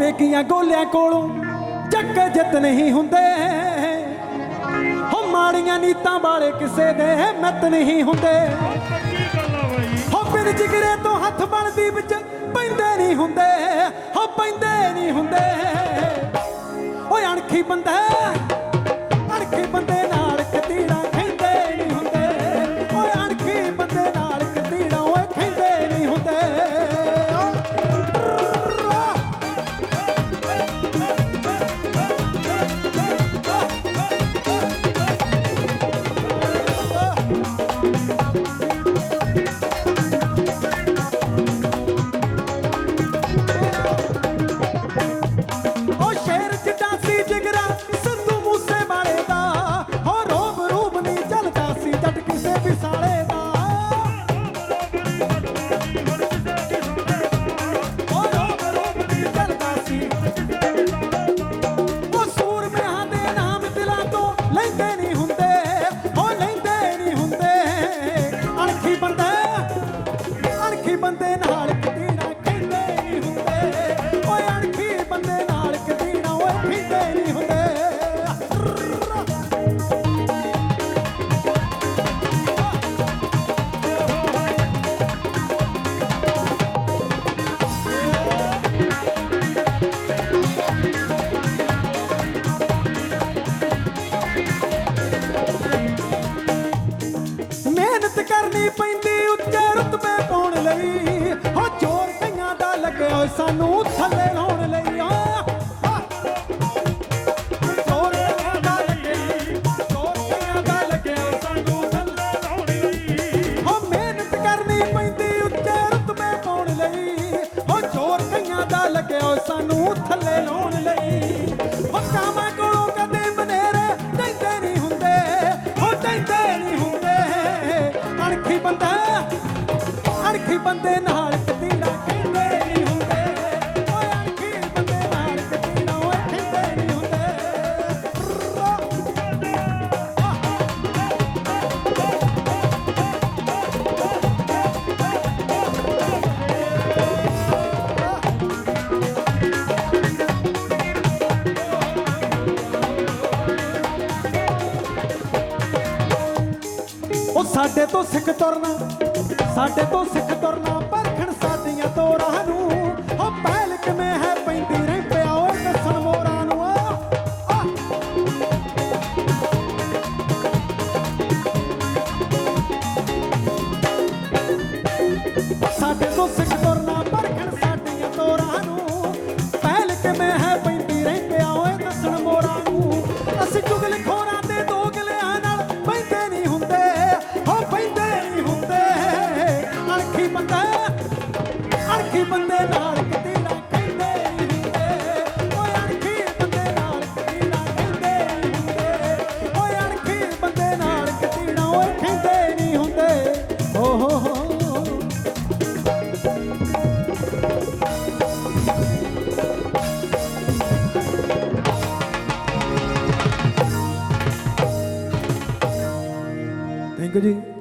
ਬੇਗੀਆਂ ਗੋਲਿਆਂ ਕੋਲੋਂ ਜੱਗ ਜਿੱਤ ਨਹੀਂ ਹੁੰਦੇ। ਹੋ ਮਾੜੀਆਂ ਨੀਤਾਂ ਵਾਲੇ ਕਿਸੇ ਦੇ ਮਿੱਤ ਨਹੀਂ ਹੁੰਦੇ। ਪੱਕੀ ਹੋ ਬਿਨ ਜਿਗਰੇ ਤੋਂ ਹੱਥ ਬਣਦੀ ਵਿੱਚ ਪੈਂਦੇ ਨਹੀਂ ਹੁੰਦੇ। ਹੋ ਪੈਂਦੇ ਨਹੀਂ ਹੁੰਦੇ। ਓਏ ਅਣਖੀ ਬੰਦਾ ਬੰਦੇ ਨਾਲ ਕਦੀਣਾ ਕਹਿੰਦੇ ਨਹੀਂ ਹੁੰਦੇ। ਓਏ ਅਣਖੀ ਬੰਦੇ ਨਾਲ ਕਦੀਣਾ ਓਏ ਕਹਿੰਦੇ ਨਹੀਂ ਹੁੰਦੇ। ਮਿਹਨਤ ਕਰਨੀ ਪੈਂਦੀ ਉੱਚੇ ਰੁਤਬੇ ਪਾਉਣ ਲਈ। ਓਏ ਸਾਨੂੰ ਥੱਲੇ ਲਾਉਣ ਲਈ ਆ। ਲੱਗਿਆ ਸਾਨੂੰ ਥੱਲੇ ਲਾਉਣ ਲਈ। ਹੋ ਮਿਹਨਤ ਕਰਨੀ ਪੈਂਦੀ ਉੱਚੇ ਰੁਤਬੇ ਦਾ ਲੱਗਿਆ ਸਾਨੂੰ ਥੱਲੇ ਲਾਉਣ ਲਈ। ਹੋ ਕਾਮਾਂ ਕੋਲੋਂ ਕਦੇ ਬਨੇਰੇ ਟੈਂਦੇ ਨਹੀਂ ਹੁੰਦੇ, ਹੋ ਟੈਂਦੇ ਨਹੀਂ ਹੁੰਦੇ। ਅਣਖੀ ਬੰਦਾ, ਅਣਖੀ ਬੰਦੇ ਨਾਲ ਕਤੀੜਾ ਉਹ ਸਾਡੇ ਤੋਂ ਸਿੱਖ ਤੁਰਨਾ, ਸਾਡੇ ਤੋਂ ਸਿੱਖ ਤੁਰਨਾ, ਪਰਖਣ ਸਾਡੀਆਂ ਤੋਰਾਂ ਨੂੰ। ਉਹ ਪਹਿਲ ਕਿਵੇਂ ਹੈ ਪੈਂਦੀ ਰਹਿ ਪਿਆ ਓਏ ਦੱਸਣ ਮੋਰਾਂ ਨੂੰ। ਆ ਸਾਡੇ ਤੋਂ ਸਿੱਖ ਤੁਰਨਾ, ਪਰਖਣ ਸਾਡੀਆਂ ਤੋਰਾਂ ਨੂੰ। ਪਹਿਲ ਕਿਵੇਂ ਹੈ ਪੈਂਦੀ ਰਹਿ ਪਿਆ ਓਏ ਦੱਸਣ ਮੋਰਾਂ ਨੂੰ। ਅਸੀਂ ਚੁਗਲ ਖੋਰਾਂ ਅਣਖੀ ਬੰਦੇ ਨਾਲ ਕਿਤੇ ਨਾ ਕਹਿੰਦੇ ਹੁੰਦੇ। ਓਏ ਅਣਖੀ ਬੰਦੇ ਨਾਲ ਕਿਤੇ ਨਾ ਕਹਿੰਦੇ ਹੁੰਦੇ। ਓਏ ਅਣਖੀ ਬੰਦੇ ਨਾਲ ਕਿਤੇ ਨਾ ਓਏ ਕਹਿੰਦੇ ਨਹੀਂ ਹੁੰਦੇ। ਓ ਹੋ ਹੋ ਥੈਂਕ ਯੂ ਜੀ।